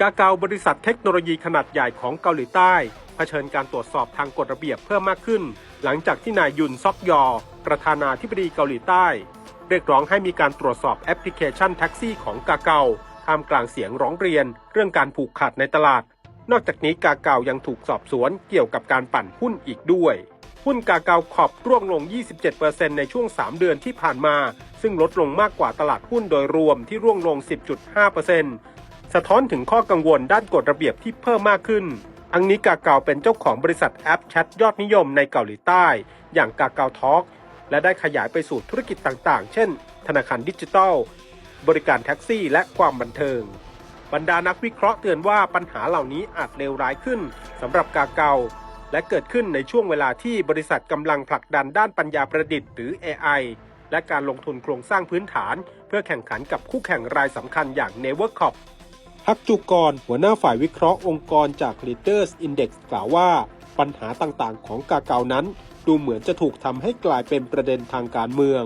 กาเกาบริษัทเทคโนโลยีขนาดใหญ่ของเกาหลีใต้เผชิญการตรวจสอบทางกฎระเบียบเพิ่มมากขึ้น หลังจากที่นายยุนซอกยอ ประธานาธิบดีเกาหลีใต้ เรียกร้องให้มีการตรวจสอบแอปพลิเคชันแท็กซี่ของกาเกาท่ามกลางเสียงร้องเรียน เรื่องการผูกขาดในตลาด นอกจากนี้กาเกายังถูกสอบสวนเกี่ยวกับการปั่นหุ้นอีกด้วย หุ้นกาเกาขอบร่วงลง 27%ในช่วง 3 เดือนที่ผ่านมา ซึ่งลดลงมากกว่าตลาดหุ้นโดยรวมที่ร่วงลง 10.5%สะท้อนถึงข้อกังวลด้านกฎระเบียบที่เพิ่มมากขึ้น อังนี้กาเกาเป็นเจ้าของบริษัทแอปแชทยอดนิยมในเกาหลีใต้ อย่างกาเกาทอล์กและได้ขยายไปสู่ธุรกิจต่างๆ เช่น ธนาคารดิจิทัล บริการแท็กซี่และความบันเทิง บรรดานักวิเคราะห์เตือนว่าปัญหาเหล่านี้อาจเลวร้ายขึ้นสำหรับกาเกาและเกิดขึ้นในช่วงเวลาที่บริษัทกำลังผลักดันด้านปัญญาประดิษฐ์หรือ AI และการลงทุนโครงสร้างพื้นฐาน เพื่อแข่งขันกับคู่แข่งรายสำคัญอย่าง n e v e r c o p พักจุกร หัวหน้าฝ่ายวิเคราะห์องค์กรจาก Leaders Index กล่าวว่า ปัญหาต่างๆ ของกาเกานั้น ดูเหมือนจะถูกทำให้กลายเป็นประเด็นทางการเมือง